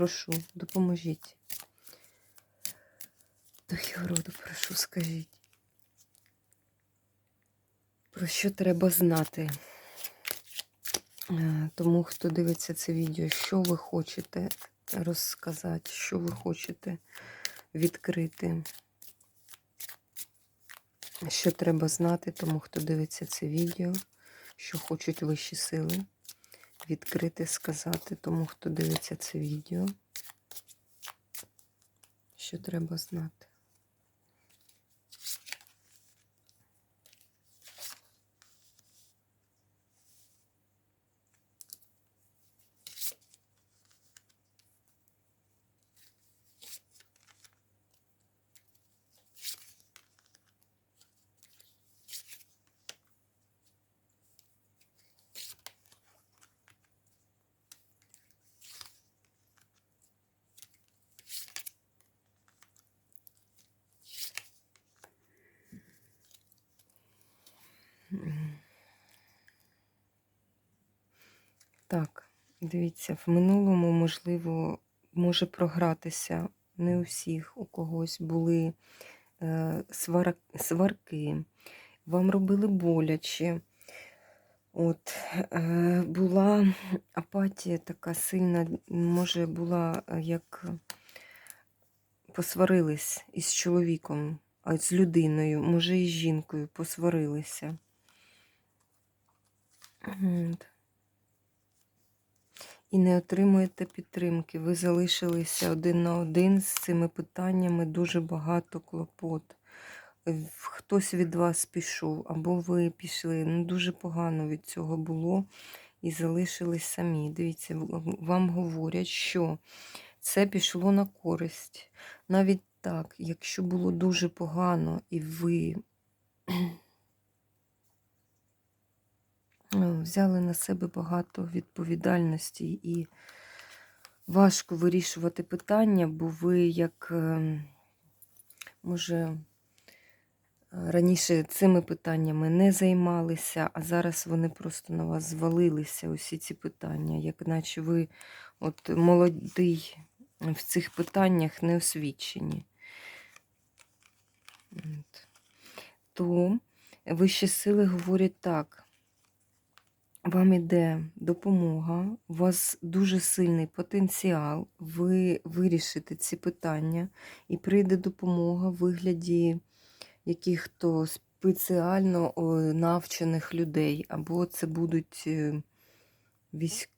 Прошу, допоможіть. Духів роду, прошу, скажіть. Про що треба знати? Е, Тому, хто дивиться це відео, що ви хочете розказати, що ви хочете відкрити, що треба знати, тому хто дивиться це відео, що хочуть вищі сили відкрити, сказати, тому хто дивиться це відео, що треба знати. Так, дивіться, в минулому, можливо, може програтися не у всіх, у когось були е, свар... сварки, вам робили боляче. От, е, була апатія така сильна, може, була е, як посварились із чоловіком, а з людиною, може, із жінкою посварилися. От. І не отримуєте підтримки. Ви залишилися один на один з цими питаннями, дуже багато клопот. Е, Хтось від вас пішов, або ви пішли. Ну, Дуже погано від цього було і залишились самі. Дивіться, вам говорять, що це пішло на користь. Навіть так, якщо було дуже погано, і ви е, взяли на себе багато відповідальності і важко вирішувати питання, бо ви як, е, може, е, раніше цими питаннями не займалися, а зараз вони просто на вас звалилися, усі ці питання, як наче ви от молодий в цих питаннях не освічені. То вищі сили говорять так. Вам іде допомога, у вас дуже сильний потенціал, ви вирішите ці питання, і прийде допомога в вигляді яких-то спеціально навчених людей, або це будуть е, військ...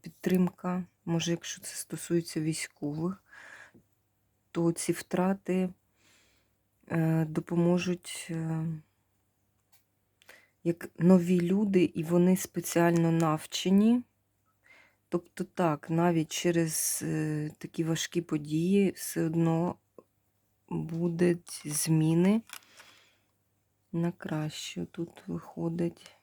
підтримка, може, якщо це стосується військових, то ці втрати е, допоможуть. Як нові люди, і вони спеціально навчені. Тобто, так, навіть через е, такі важкі події все одно будуть зміни на краще. Тут виходить.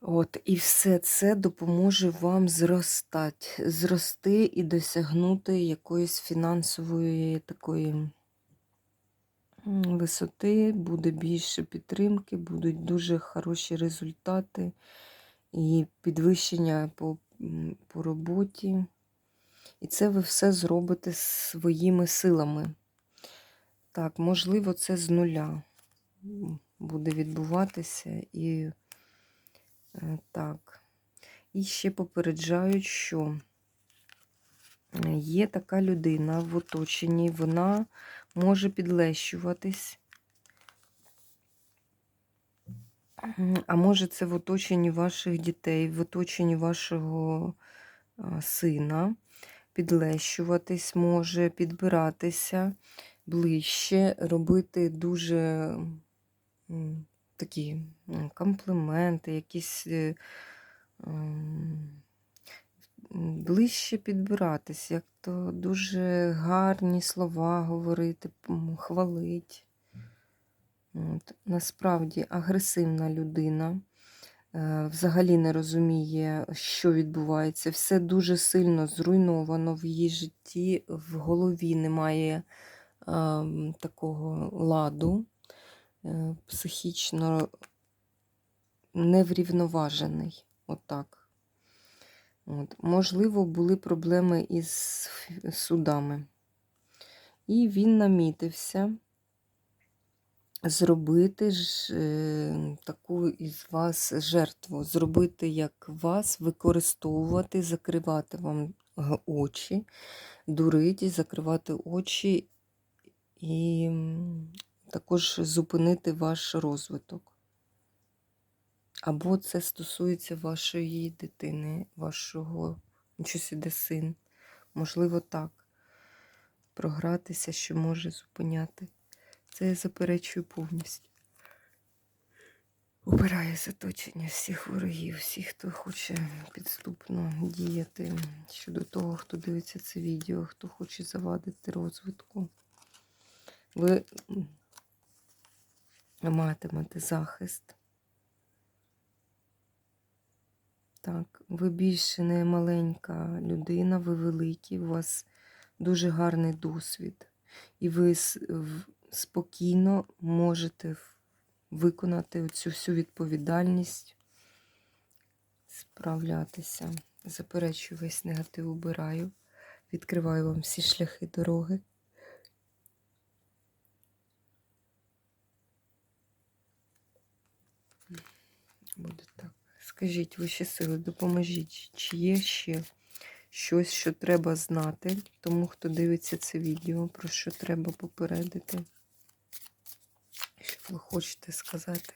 От, і все це допоможе вам зростати, зрости і досягнути якоїсь фінансової такої висоти, буде більше підтримки, будуть дуже хороші результати і підвищення по, по роботі. І це ви все зробите своїми силами. Так, можливо, це з нуля буде відбуватися і е, так. І ще попереджають, що е, є така людина в оточенні, вона може підлещуватись. А може, це в оточенні ваших дітей, в оточенні вашого сина. Підлещуватись може, підбиратися ближче, робити дуже такі м, компліменти, якісь е, ближче підбиратись, як то дуже гарні слова говорити, хвалить. Насправді агресивна людина. е, Взагалі не розуміє, що відбувається. Все дуже сильно зруйновано в її житті, в голові немає ем, такого ладу, е, психічно неврівноважений. Отак. От. Можливо, були проблеми із судами. І він намітився зробити ж, е, таку із вас жертву, зробити як вас, використовувати, закривати вам очі, дурити, закривати очі і також зупинити ваш розвиток. Або це стосується вашої дитини, вашого щось іде син. Можливо, так. Програтися, що може зупиняти. Це я заперечую повністю. Убирає з оточення всіх ворогів, всіх, хто хоче підступно діяти щодо того, хто дивиться це відео, хто хоче завадити розвитку. Ви матимете захист. Так, ви більше не маленька людина, ви великі, у вас дуже гарний досвід. І ви спокійно можете виконати цю всю відповідальність, справлятися. Заперечую весь негатив, убираю. Відкриваю вам всі шляхи дороги. Буде так. Скажіть, вищі сили, допоможіть, чи є ще щось, що треба знати, тому хто дивиться це відео, про що треба попередити, що ви хочете сказати.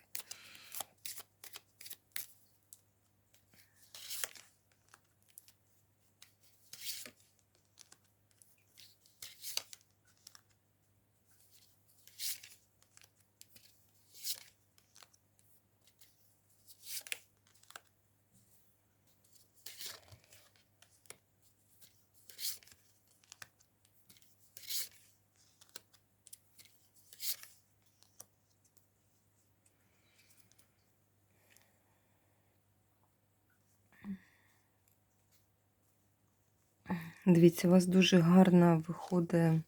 Дивіться, у вас дуже гарна виходить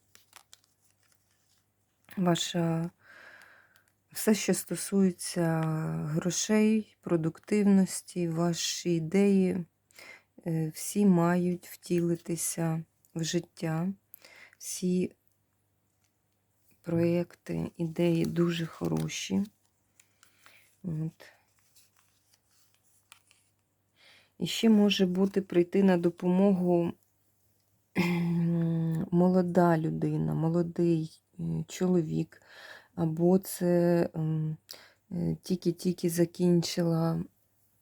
ваша все, що стосується грошей, продуктивності, ваші ідеї, е, всі мають втілитися в життя. Всі проєкти, ідеї дуже хороші. От. І ще може бути прийти на допомогу молода людина, молодий е, чоловік, або це е, тільки-тільки закінчила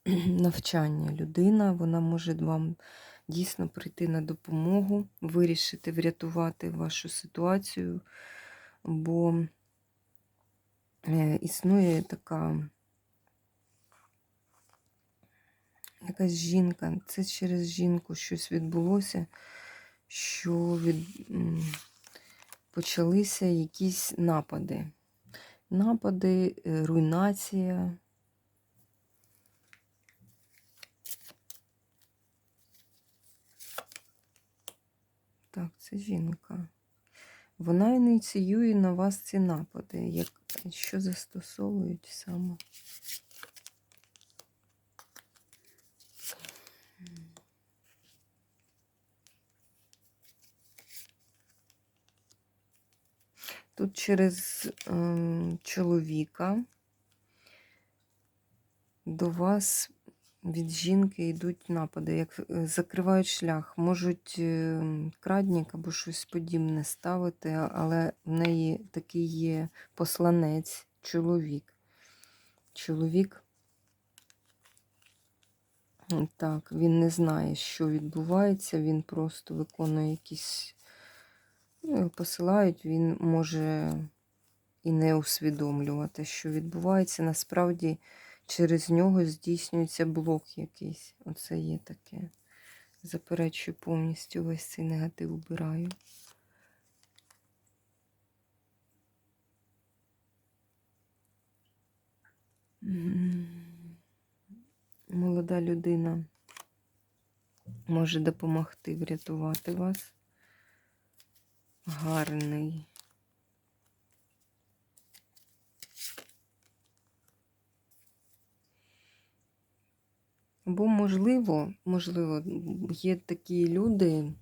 навчання людина, вона може вам дійсно прийти на допомогу, вирішити, врятувати вашу ситуацію, бо е, існує така якась жінка, це через жінку щось відбулося, що від, почалися якісь напади. Напади, е, руйнація. Так, це жінка. Вона ініціює на вас ці напади. Як, що застосовують саме? Тут через ем, чоловіка до вас від жінки йдуть напади, як е, закривають шлях, можуть е, крадник або щось подібне ставити, але в неї такий є посланець, чоловік. Чоловік. Так, він не знає, що відбувається, він просто виконує якісь посилають, він може і не усвідомлювати, що відбувається. Насправді, через нього здійснюється блок якийсь. Оце є таке. Заперечую повністю весь цей негатив убираю. Молода людина може допомогти врятувати вас. Гарний. Або, можливо, можливо, є такі люди,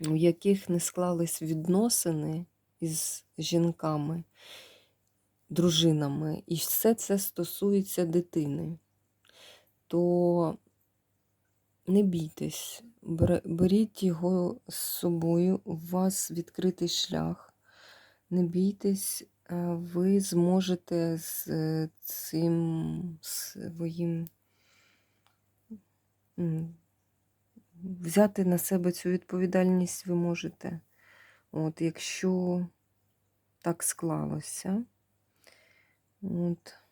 у яких не склались відносини із жінками, дружинами, і все це стосується дитини, то не бійтесь, беріть його з собою, у вас відкритий шлях. Не бійтесь, е, ви зможете з е, цим своїм взяти на себе цю відповідальність ви можете. От, якщо так склалося. От.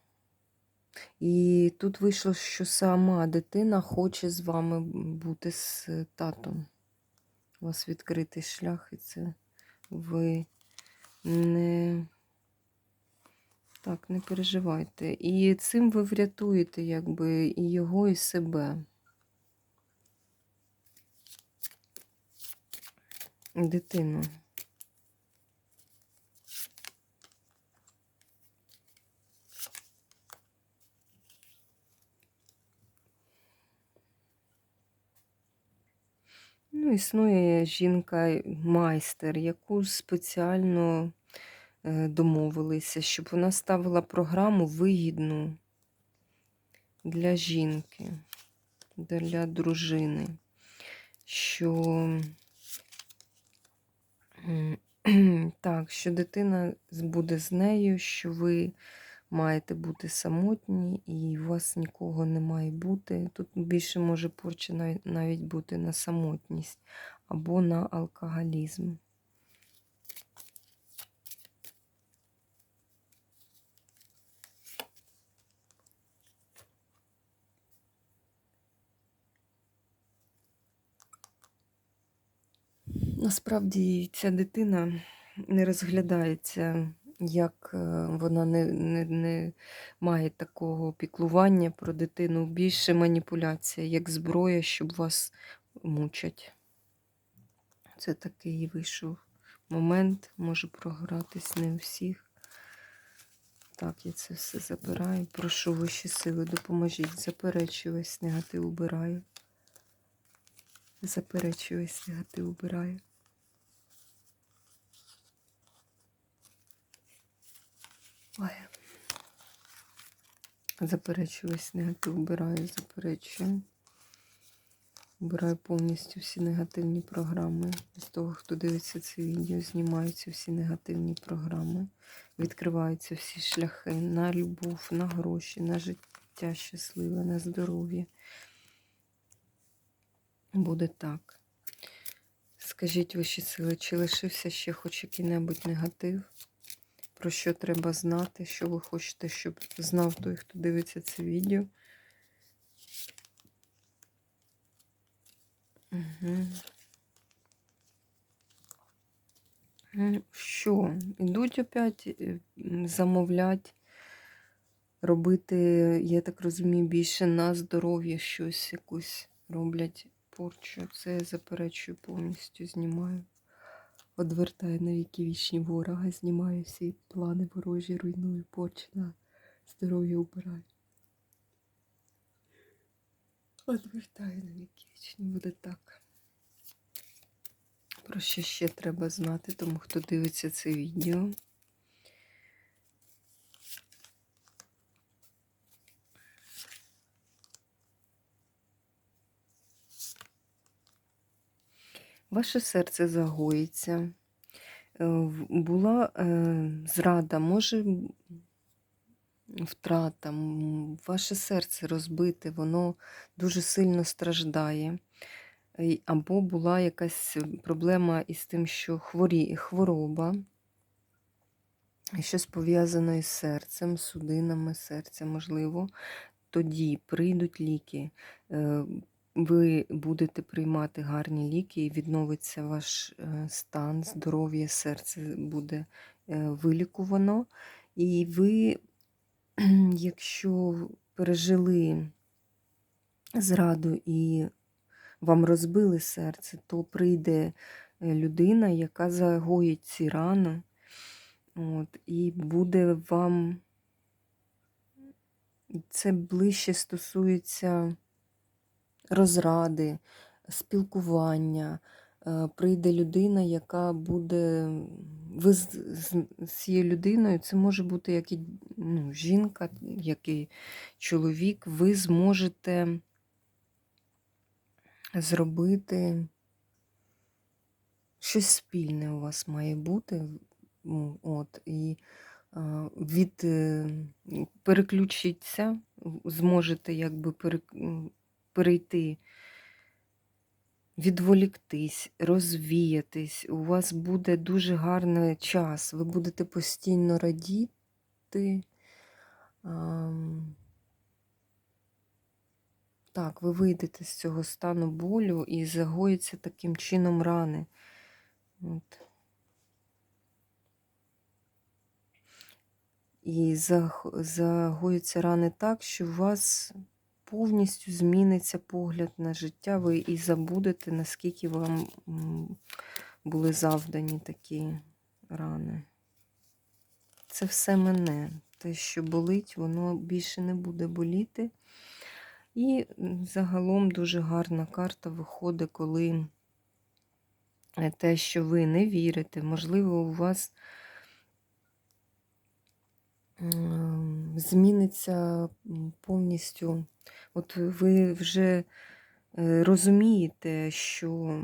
І тут вийшло, що сама дитина хоче з вами бути з татом. У вас відкритий шлях, і це ви не так, не переживайте. І цим ви врятуєте, якби, і його, і себе. Дитину. Ну, існує жінка-майстер, яку спеціально е, домовилися, щоб вона ставила програму вигідну для жінки, для дружини, що так, що дитина буде з нею, що ви маєте бути самотні, і у вас нікого не має бути. Тут більше може порча навіть- бути на самотність або на алкоголізм. Насправді ця дитина не розглядається, як е, вона не, не, не має такого піклування про дитину. Більше маніпуляція, як зброя, щоб вас мучать. Це такий вийшов момент, може програтись не у всіх. Так, я це все забираю. Прошу вищі сили, допоможіть. Заперечую весь негатив убираю. Заперечую весь негатив убираю. Ой. Заперечую негатив, убираю, заперечую. Убираю повністю всі негативні програми. З того, хто дивиться це відео, знімаються всі негативні програми. Відкриваються всі шляхи на любов, на гроші, на життя щасливе, на здоров'я. Буде так. Скажіть вищі сили, чи лишився ще хоч який-небудь негатив? Про що треба знати, що ви хочете, щоб знав той, хто дивиться це відео. Угу. Що? Ідуть опять е, замовлять, робити, я так розумію, більше на здоров'я щось якусь роблять порчу. Це я заперечую повністю, знімаю. Одвертаю на віки вічні ворога, знімаю всі плани ворожі, руйную, почина, на здоров'я убираю. Одвертаю на віки вічні, буде так. Про що ще треба знати, тому хто дивиться це відео. Ваше серце загоїться. Е, Була е, зрада, може втрата, ваше серце розбите, воно дуже сильно страждає. Е, Або була якась проблема із тим, що хворі, хвороба щось пов'язане із серцем, судинами серця, можливо, тоді прийдуть ліки. Ви будете приймати гарні ліки і відновиться ваш е, стан, здоров'я, серце буде е, вилікувано. І ви, якщо пережили зраду і вам розбили серце, то прийде е, людина, яка загоїть ці рани, от, і буде вам. Це ближче стосується розради, спілкування. Е, Прийде людина, яка буде. Ви з, з, з цією людиною, це може бути як і ну, жінка, як і чоловік, ви зможете зробити щось спільне у вас має бути. От, і від е, переключитися, зможете якби пере, м, перейти, відволіктись, розвіятись. У вас буде дуже гарний час, ви будете постійно радіти. Так, ви вийдете з цього стану болю і загоїться таким чином рани. От. І загоються рани так, що у вас повністю зміниться погляд на життя, ви і забудете, наскільки вам були завдані такі рани. Це все мене. Те, що болить, воно більше не буде боліти. І загалом дуже гарна карта виходить, коли е, те, що ви не вірите, можливо, у вас зміниться повністю. От ви вже е, розумієте, що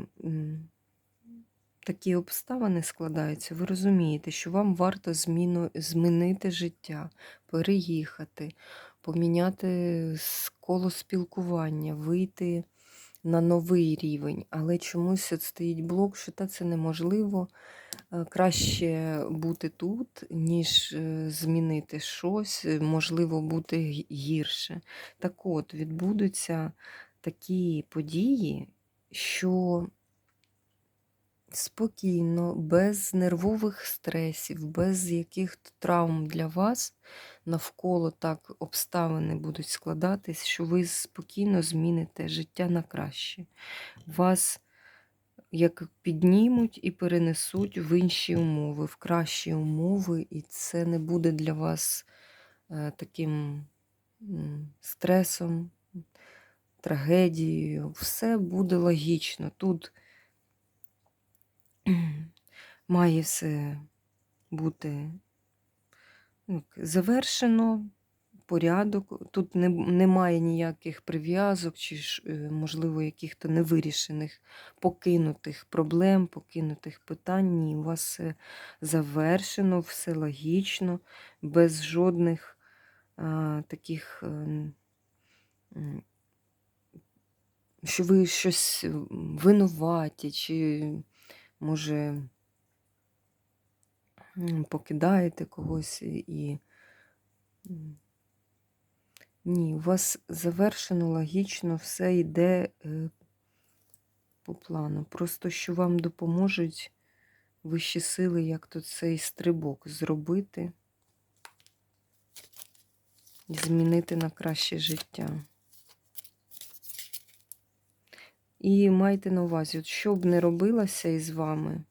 такі обставини складаються, ви розумієте, що вам варто зміну, змінити життя, переїхати, поміняти коло спілкування, вийти на новий рівень. Але чомусь стоїть блок, що та це неможливо. Е, Краще бути тут, ніж е, змінити щось, е, можливо, бути гірше. Так от, відбудуться такі події, що спокійно, без нервових стресів, без яких-то травм для вас навколо так обставини будуть складатись, що ви спокійно зміните життя на краще. Вас як піднімуть і перенесуть в інші умови, в кращі умови, і це не буде для вас е, таким стресом, трагедією. Все буде логічно. Тут має все бути ну, завершено, порядок. Тут не, немає ніяких прив'язок чи, е, можливо, яких-то невирішених, покинутих проблем, покинутих питань. Ні, у вас все завершено, все логічно, без жодних а, таких. е, що ви щось винуваті, чи, може, покидаєте когось і. Ні, у вас завершено логічно, все йде е, по плану. Просто що вам допоможуть вищі сили, як то цей стрибок зробити і змінити на краще життя. І майте на увазі, от що б не робилося із вами,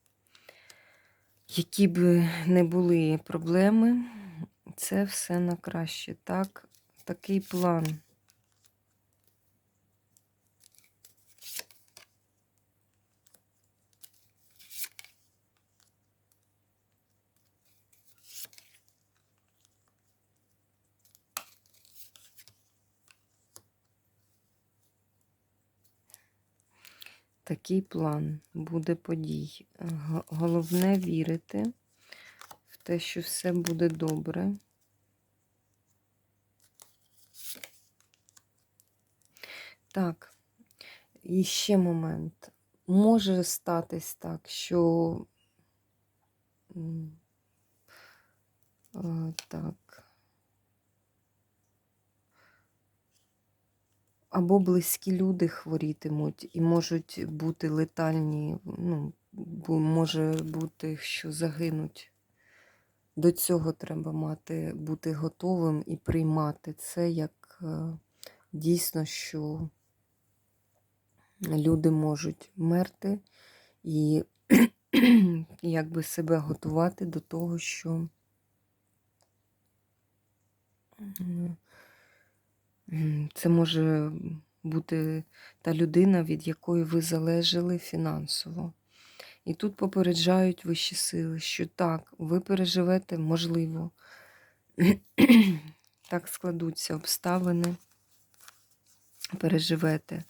які б не були проблеми, це все на краще. Так, такий план. Такий план буде подій. Головне вірити в те, що все буде добре. Так, і ще момент. Може статись так, що Так. Або близькі люди хворітимуть і можуть бути летальні, ну, може бути, що загинуть. До цього треба мати, бути готовим і приймати це як е, дійсно, що люди можуть мерти і якби себе готувати до того, що це може бути та людина, від якої ви залежали фінансово. І тут попереджають вищі сили, що так, ви переживете, можливо, так складуться обставини, переживете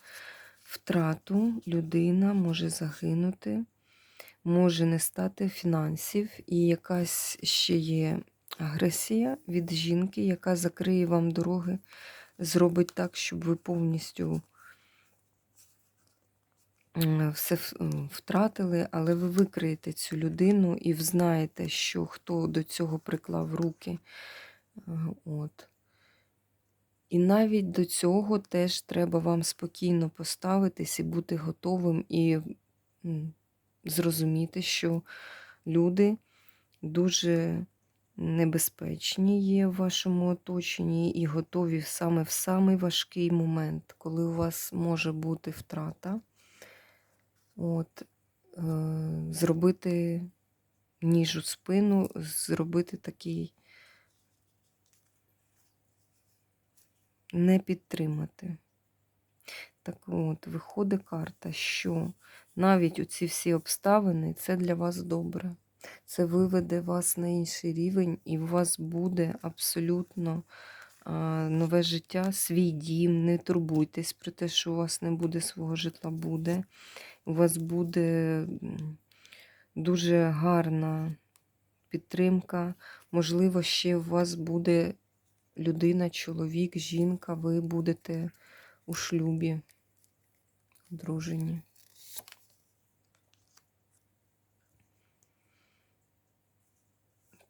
втрату, людина може загинути, може не стати фінансів, і якась ще є агресія від жінки, яка закриє вам дороги, зробить так, щоб ви повністю все втратили, але ви викриєте цю людину і взнаєте, що хто до цього приклав руки. Е, От. І навіть до цього теж треба вам спокійно поставитись і бути готовим і зрозуміти, що люди дуже небезпечні є в вашому оточенні і готові саме в самий важкий момент, коли у вас може бути втрата, от, е, зробити ніж у спину, зробити такий не підтримати. Так от, виходить карта, що навіть оці всі обставини це для вас добре. Це виведе вас на інший рівень, і у вас буде абсолютно нове життя, свій дім. Не турбуйтесь про те, що у вас не буде свого житла, буде. У вас буде дуже гарна підтримка. Можливо, ще у вас буде людина, чоловік, жінка, ви будете у шлюбі, одружені.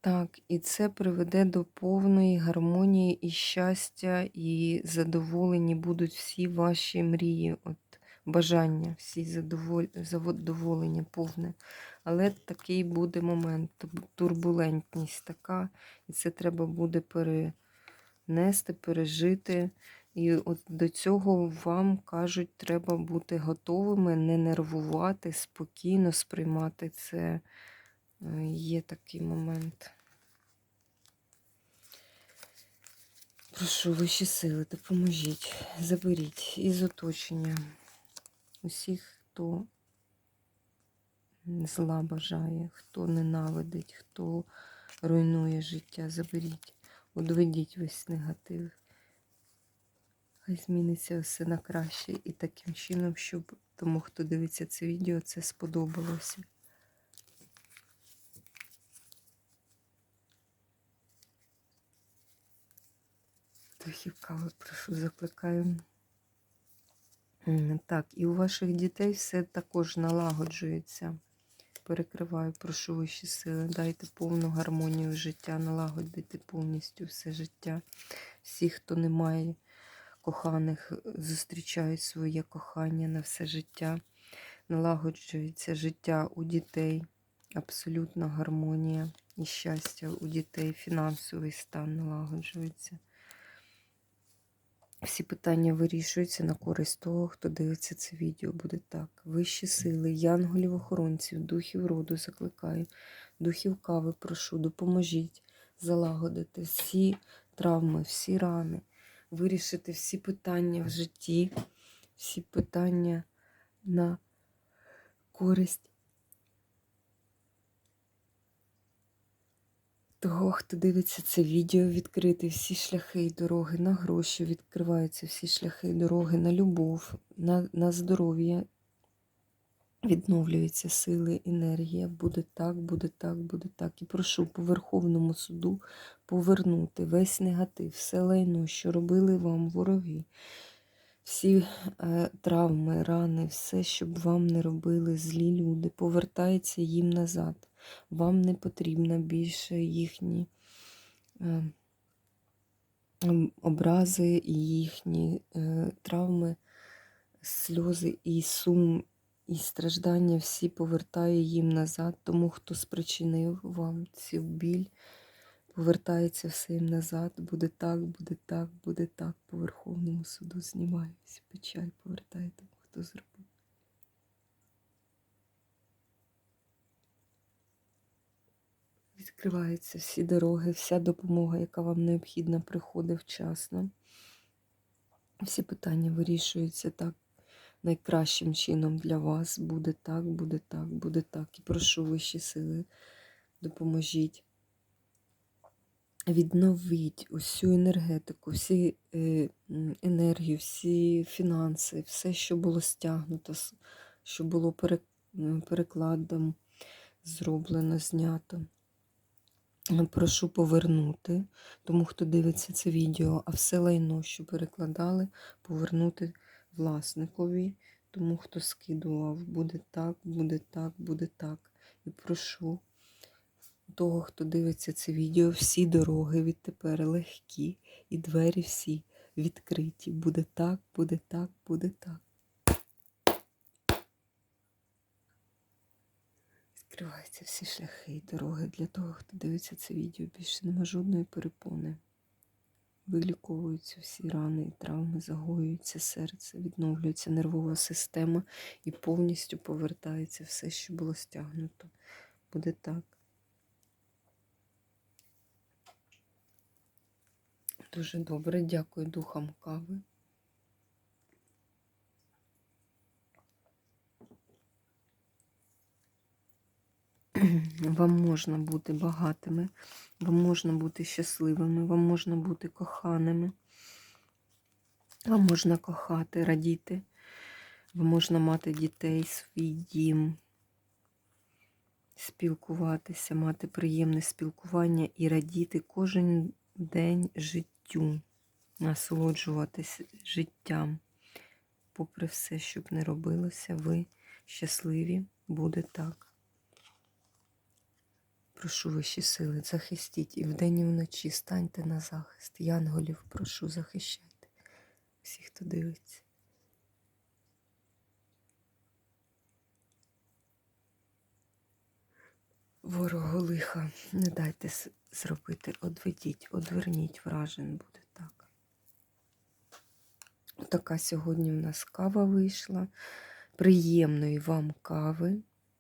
Так, і це приведе до повної гармонії і щастя, і задоволені будуть всі ваші мрії, от бажання, всі задоволення повне. Але такий буде момент, турбулентність така, і це треба буде перенести, пережити. І от до цього вам кажуть, треба бути готовими, не нервувати, спокійно сприймати це. Е, Є такий момент. Прошу вищі сили, допоможіть, заберіть із оточення усіх, хто зла бажає, хто ненавидить, хто руйнує життя, заберіть, одведіть весь негатив. Хай зміниться все на краще і таким чином, щоб тому, хто дивиться це відео, це сподобалося. Кави, прошу, закликаю. Так, і у ваших дітей все також налагоджується. Перекриваю, прошу вищі сили, дайте повну гармонію життя, налагодити повністю все життя. Всі, хто не має коханих, зустрічають своє кохання на все життя. Налагоджується життя у дітей, абсолютна гармонія і щастя у дітей, фінансовий стан налагоджується. Всі питання вирішуються на користь того, хто дивиться це відео. Буде так. Вищі сили, янголів, охоронців, духів роду закликаю, духів кави прошу, допоможіть залагодити всі травми, всі рани, вирішити всі питання в житті, всі питання на користь того, хто дивиться це відео, відкрити всі шляхи і дороги на гроші, відкриваються всі шляхи і дороги на любов, на, на здоров'я. Відновлюються сили, енергія. Буде так, буде так, буде так. І прошу по Верховному суду повернути весь негатив, все лайно, що робили вам вороги. Всі е, травми, рани, все, щоб вам не робили злі люди, повертається їм назад. Вам не потрібно більше їхні е, образи і їхні е, травми, сльози і сум, і страждання всі повертає їм назад, тому хто спричинив вам цю біль, повертається все їм назад, буде так, буде так, буде так. По Верховному суду знімає всю печаль, повертає тому, хто зробив. Відкриваються всі дороги, вся допомога, яка вам необхідна, приходить вчасно. Всі питання вирішуються так найкращим чином для вас. Буде так, буде так, буде так. І прошу вищі сили, допоможіть. Відновіть усю енергетику, всі е, енергію, всі фінанси, все, що було стягнуто, що було перекладом зроблено, знято. Е, Прошу повернути, тому хто дивиться це відео, а все лайно, що перекладали, повернути власникові, тому хто скидував, буде так, буде так, буде так. І прошу того, хто дивиться це відео, всі дороги відтепер легкі, і двері всі відкриті. Буде так, буде так, буде так. Відкриваються всі шляхи і дороги для того, хто дивиться це відео. Більше нема жодної перепони. Виліковуються всі рани і травми, загоюється серце, відновлюється нервова система і повністю повертається все, що було стягнуто. Буде так. Дуже добре, дякую духам кави. Вам можна бути багатими, вам можна бути щасливими, вам можна бути коханими, вам можна кохати, радіти, вам можна мати дітей, свій дім, спілкуватися, мати приємне спілкування і радіти кожен день життю, насолоджуватися життям. Попри все, щоб не робилося, ви щасливі, буде так. Прошу вищі сили, захистіть і вдень, і вночі станьте на захист. Янголів, прошу, захищайте всіх, хто дивиться. Ворогу лиха, не дайте зробити, одведіть, одверніть вражен, буде так. Така сьогодні в нас кава вийшла. Приємної вам кави.